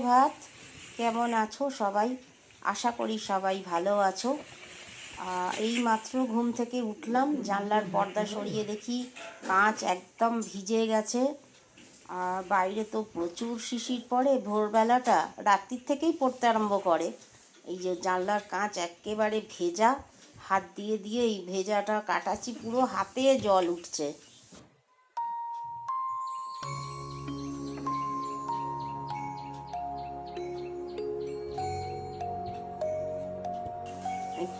সুপ্রভাত। কেমন আছো সবাই? আশা করি সবাই ভালো আছো। এই মাত্র ঘুম থেকে উঠলাম, জানলার পর্দা সরিয়ে দেখি কাঁচ একদম ভিজে গেছে। আর বাইরে তো প্রচুর শিশির পড়ে, ভোরবেলাটা রাত্রির থেকেই পড়তে আরম্ভ করে। এই যে জানলার কাঁচ একেবারে ভেজা, হাত দিয়ে দিয়ে এই ভেজাটা কাটাচ্ছি, পুরো হাতে জল উঠছে।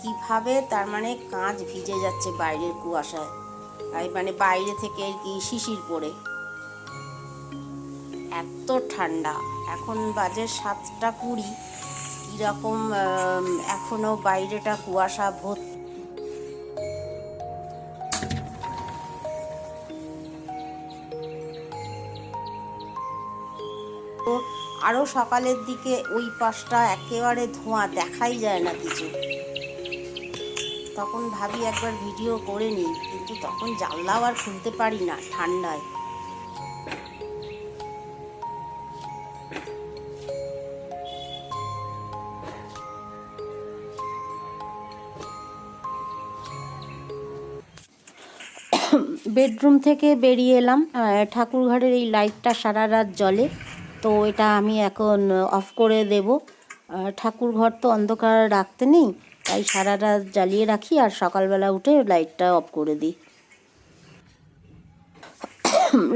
কীভাবে তার মানে কাঁচ ভিজে যাচ্ছে বাইরের কুয়াশায়? আর মানে বাইরে থেকে আর কি শিশির পড়ে। এত ঠান্ডা। এখন বাজে সাতটা কুড়ি। কীরকম এখনও বাইরেটা কুয়াশা ভর্তি আরও সকালের দিকে ওই পাশটা একেবারে ধোঁয়া দেখাই যায় না কিছু। তখন ভাবি একবার ভিডিও করে নিই কিন্তু তখন জানলাও আর খুলতে পারি না ঠান্ডায়। বেডরুম থেকে বেরিয়ে এলাম। আহ, ঠাকুর ঘরের এই লাইটটা সারা রাত জ্বলে তো এটা আমি এখন অফ করে দেব। আহ, ঠাকুর ঘর তো অন্ধকার রাখতে নেই তাই সারা রাত জ্বালিয়ে রাখি আর সকালবেলা উঠে লাইটটা অফ করে দিই।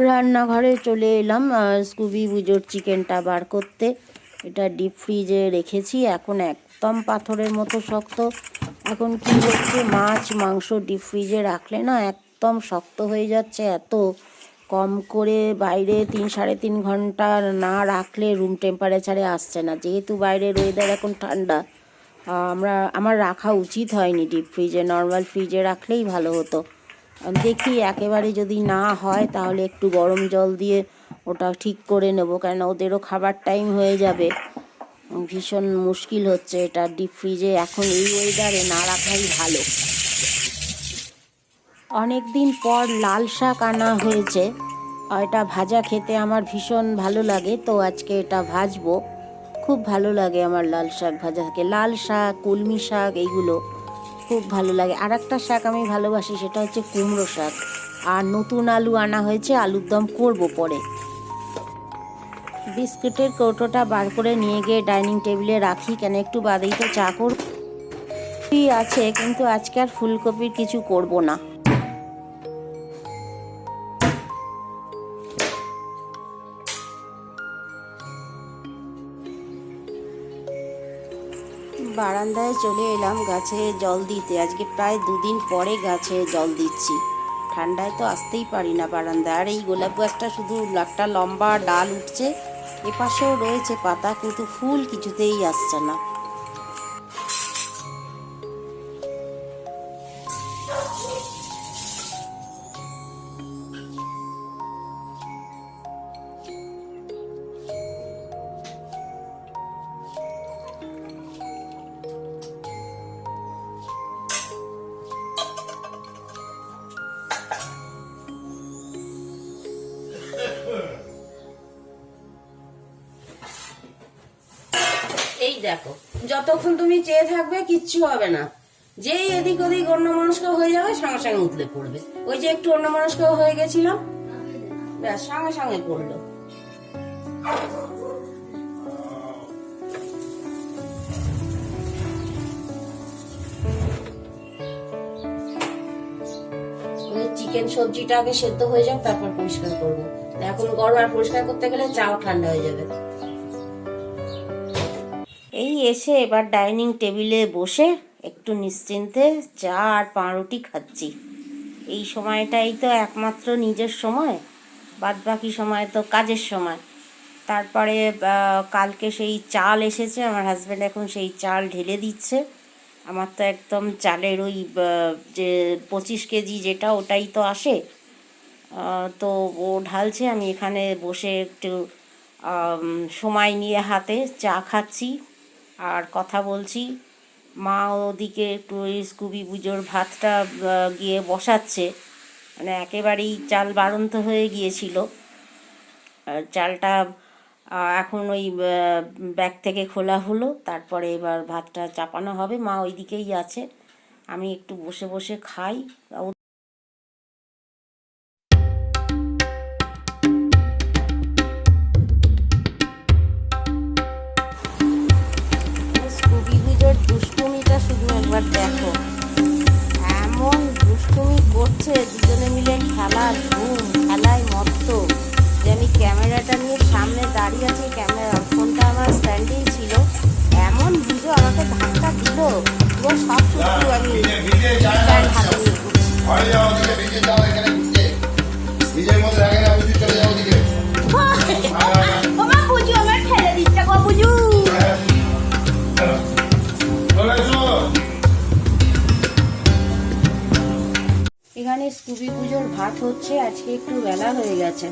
রান্নাঘরে চলে এলাম স্কুবি বুজোর চিকেনটা বার করতে। এটা ডিপ ফ্রিজে রেখেছি, এখন একদম পাথরের মতো শক্ত। এখন কি হচ্ছে মাছ, মাংস ডিপ ফ্রিজে রাখলে না একদম শক্ত হয়ে যাচ্ছে, এত কম করে বাইরে তিন সাড়ে তিন ঘণ্টা না রাখলে রুম টেম্পারেচারে আসছে না। যেহেতু বাইরের ওয়েদার এখন ঠান্ডা আমরা, আমার রাখা উচিত হয়নি ডিপ ফ্রিজে নর্মাল ফ্রিজে রাখলেই ভালো হতো। দেখি একেবারে যদি না হয়, তাহলে একটু গরম জল দিয়ে ওটা ঠিক করে নেব। কেন ওদেরও খাবার টাইম হয়ে যাবে। ভীষণ মুশকিল হচ্ছে এটা। ডিপ ফ্রিজে এখন এই ওয়েদারে না রাখাই ভালো। অনেক দিন পর লাল শাক আনা হয়েছে। এটা ভাজা খেতে আমার ভীষণ ভালো লাগে, তো আজকে এটা ভাজবো। খুব ভালো লাগে আমার লাল শাক ভাজা থাকে। লাল শাক, কলমি শাক, এইগুলো খুব ভালো লাগে। আর একটা শাক আমি ভালোবাসি, সেটা হচ্ছে কুমড়ো শাক। আর নতুন আলু আনা হয়েছে, আলুর দম করব পরে। বিস্কুটের কৌটোটা বার করে নিয়ে গিয়ে ডাইনিং টেবিলে রাখি। কেন একটু বাদেই তো চা করব। আছে, কিন্তু আজকে আর ফুলকপির কিছু করব না। বারান্দায় চলে এলাম গাছে জল দিতে। আজকে প্রায় দুদিন পরে গাছে জল দিচ্ছি। ঠান্ডায় তো আসতেই পারি না বারান্দায় আর এই গোলাপ গাছটা শুধু একটা লম্বা ডাল উঠছে, এপাশেও রয়েছে পাতা, কিন্তু ফুল কিছুতেই আসছে না। দেখো, যতক্ষণ তুমি চেয়ে থাকবে, কিচ্ছু হবে না। যেই এদিক ওদিক অন্য মনস্ক হয়ে যাবে, সঙ্গে সঙ্গে উতলে পড়বে। ওই যে একটু অন্য মনস্ক হয়ে গেছিলাম ব্যাস, সঙ্গে সঙ্গে পড়ল। চিকেন সবজিটা আগে সেদ্ধ হয়ে যাক, তারপর পরিষ্কার করব। এখন গরম আর পরিষ্কার করতে গেলে চাও ঠান্ডা হয়ে যাবে। এই এসে এবার ডাইনিং টেবিলে বসে একটু নিশ্চিন্তে চা আর পাউরুটি খাচ্ছি। এই সময়টাই তো একমাত্র নিজের সময় বাদ বাকি সময় তো কাজের সময়। তারপরে কালকে সেই চাল এসেছে, আমার হাজব্যান্ড এখন সেই চাল ঢেলে দিচ্ছে। আমার তো একদম চালের ওই যে পঁচিশ কেজি যেটা ওটাই তো আসে। তো ও ঢালছে, আমি এখানে বসে একটু সময় নিয়ে হাতে চা খাচ্ছি। আর কথা বলছি। মা ওদিকে একটু ওই স্কুবি পুজোর ভাতটা গিয়ে বসাচ্ছে। মানে একেবারেই চাল বাড়ন্ত হয়ে গিয়েছিল। চালটা এখন ওই ব্যাগ থেকে খোলা হলো। তারপরে এবার ভাতটা চাপানো হবে। মা ওইদিকেই আছে। আমি একটু বসে বসে খাই। দেখো। এমন দুষ্টুমি করছে দুজনে মিলে খেলা ধুম খেলায় মত্ত। যে আমি ক্যামেরাটা নিয়ে সামনে দাঁড়িয়ে আছি ক্যামেরা ফোনটা আমার স্ট্যান্ডিং ছিল। এমন বুঝো আমাকে ধাক্কা দিল। পুরো সব কিছু আমি হাতে নিয়ে স্কুবি পুজোর ভাত হচ্ছে, আজকে একটু বেলা হয়ে গেছে।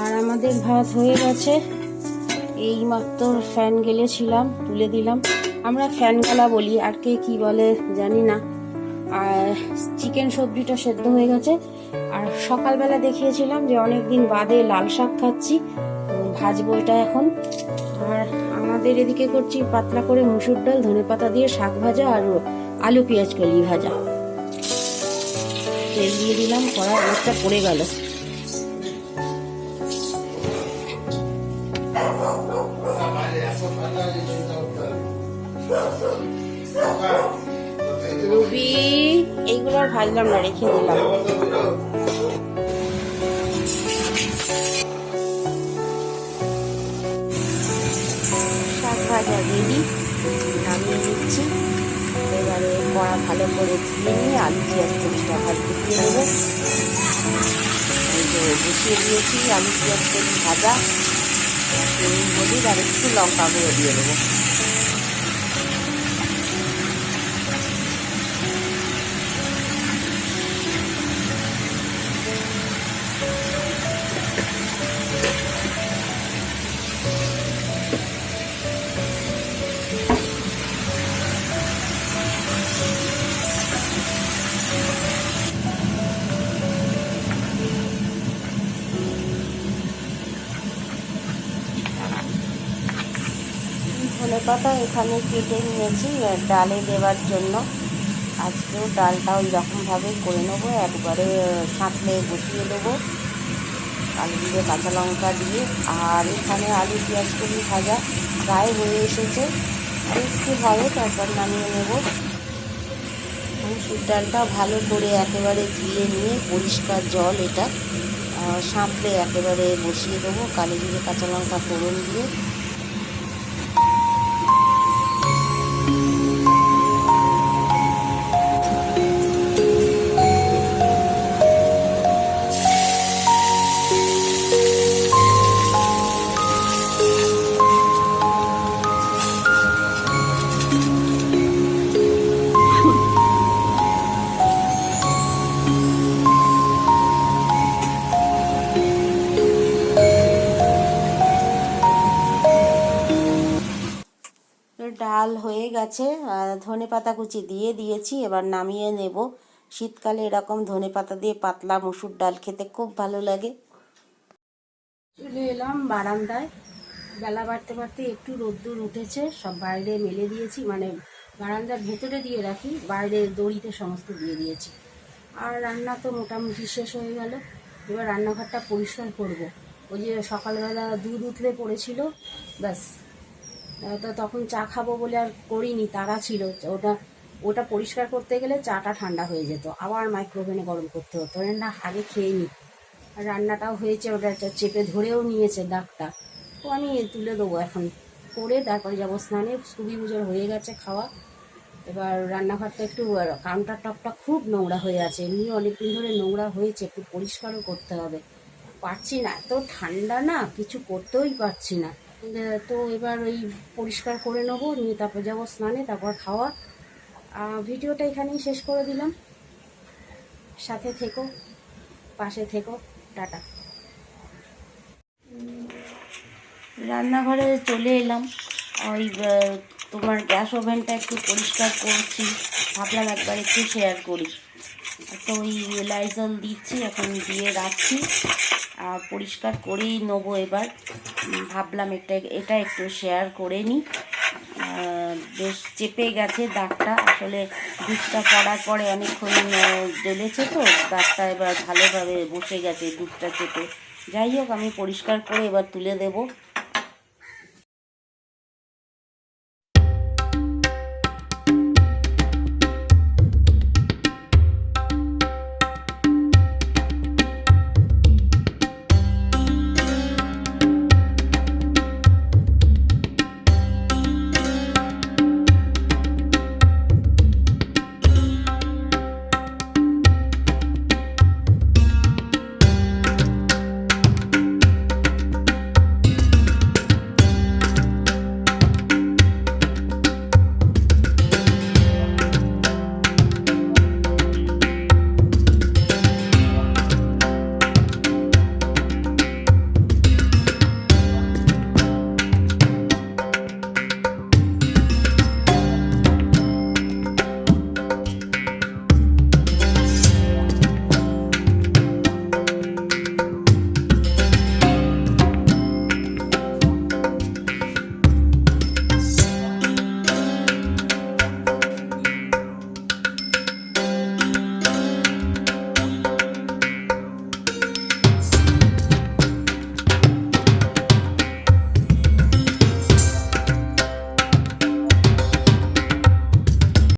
আর আমাদের ভাত হয়ে গেছে। এই মাত্র ফ্যান গেলেছিলাম, তুলে দিলাম। আমরা ফ্যান গলা বলি, আর কে কি বলে জানি না। আর চিকেন সবজিটা সেদ্ধ হয়ে গেছে। আর সকালবেলা দেখিয়েছিলাম যে অনেক দিন বাদে লাল শাক খাচ্ছি ভাজবো এটা এখন। আর আমাদের এদিকে করছি পাতলা করে মুসুর ডাল ধনে পাতা দিয়ে শাক ভাজা, আর আলু পেঁয়াজ কলি ভাজা। তেল দিয়ে দিলাম কড়াই অনেকটা পড়ে গেল। রুবি, এইগুলো ভাজলাম না, রেখে দিলাম। শাক ভাজা রেডি নামিয়ে নিচ্ছি। এবারে কড়া ভালো করে ধুয়ে নিয়ে আলু, পেঁয়াজ কলিটা ভাজতে দিয়ে দেবো বসিয়ে দিয়েছি, আলু, পেঁয়াজ কলি ভাজা হলুদ, আর একটু লঙ্কা গুঁড়ো দিয়ে দেবো। পাতা এখানে কেটে নিয়েছি ডালে দেওয়ার জন্য। আজকেও ডালটা ওই রকমভাবে করে নেব, একবারে সাঁতলে বসিয়ে দেবো। আলু দিয়ে কাঁচা লঙ্কা দিয়ে, আর এখানে আলু পেঁয়াজ কলি ভাজা প্রায় হয়ে এসেছে। একটু হবে, তারপর নামিয়ে নেব। মুসুর ডালটা ভালো করে একেবারে ধুয়ে নিয়ে পরিষ্কার জল এটা সাঁতলে একেবারে বসিয়ে দেবো। কালো জিরে কাঁচা লঙ্কা ফোড়ন দিয়ে গেছে ধনে পাতা কুচি দিয়ে দিয়েছি, এবার নামিয়ে নেব। শীতকালে এরকম ধনে পাতা দিয়ে পাতলা মুসুর ডাল খেতে খুব ভালো লাগে। চলে এলাম বারান্দায়। বেলা বাড়তে বাড়তে একটু রোদ্দুর উঠেছে, সব বাইরে মেলে দিয়েছি মানে বারান্দার ভেতরে দিয়ে রাখি বাইরে দড়িতে সমস্ত দিয়ে দিয়েছি। আর রান্না তো মোটামুটি শেষ হয়ে গেল। এবার রান্নাঘরটা পরিষ্কার করব। ওই যে সকালবেলা দুধ উতলে পড়েছিল, ব্যাস। তো তখন চা খাব বলে আর করিনি তারা ছিল। ওটা ওটা পরিষ্কার করতে গেলে চাটা ঠান্ডা হয়ে যেত। আবার মাইক্রোওভেনে গরম করতে হতো। না, আগে খেয়ে নিই আর রান্নাটাও হয়েছে, ওটা চেপে ধরেও নিয়েছে দাগটা তো আমি তুলে দেবো এখন। করে তারপরে যাব স্নানে। সুবি পুজোর হয়ে গেছে খাওয়া। এবার রান্নাঘরটা একটু কাউন্টার টপটা খুব নোংরা হয়ে আছে। এমনি অনেকদিন ধরে নোংরা হয়েছে, একটু পরিষ্কারও করতে হবে। পারছি না, এত ঠান্ডা না, কিছু করতেই পারছি না। তো এবার ওই পরিষ্কার করে নেব, নিয়ে তারপর যাব স্নানে, তারপর খাওয়া। ভিডিওটা এখানেই শেষ করে দিলাম। সাথে থেকো, পাশে থেকো, টাটা। রান্নাঘরে চলে এলাম। ওই তোমার গ্যাস ওভেনটা একটু পরিষ্কার করছি। ভাবলাম একবার একটু শেয়ার করি। তো ওই লাইজল দিচ্ছি, এখন দিয়ে রাখছি। পরিষ্কার করেই নেব এবার। ভাবলাম এটা এটা একটু শেয়ার করে নিই বেশ চেপে গেছে দাগটা। আসলে দুধটা পড়ার পরে অনেকক্ষণ জ্বলেছে তো, দাগটা এবার ভালোভাবে বসে গেছে দুধটা চেপে। যাই হোক, আমি পরিষ্কার করে এবার তুলে দেবো।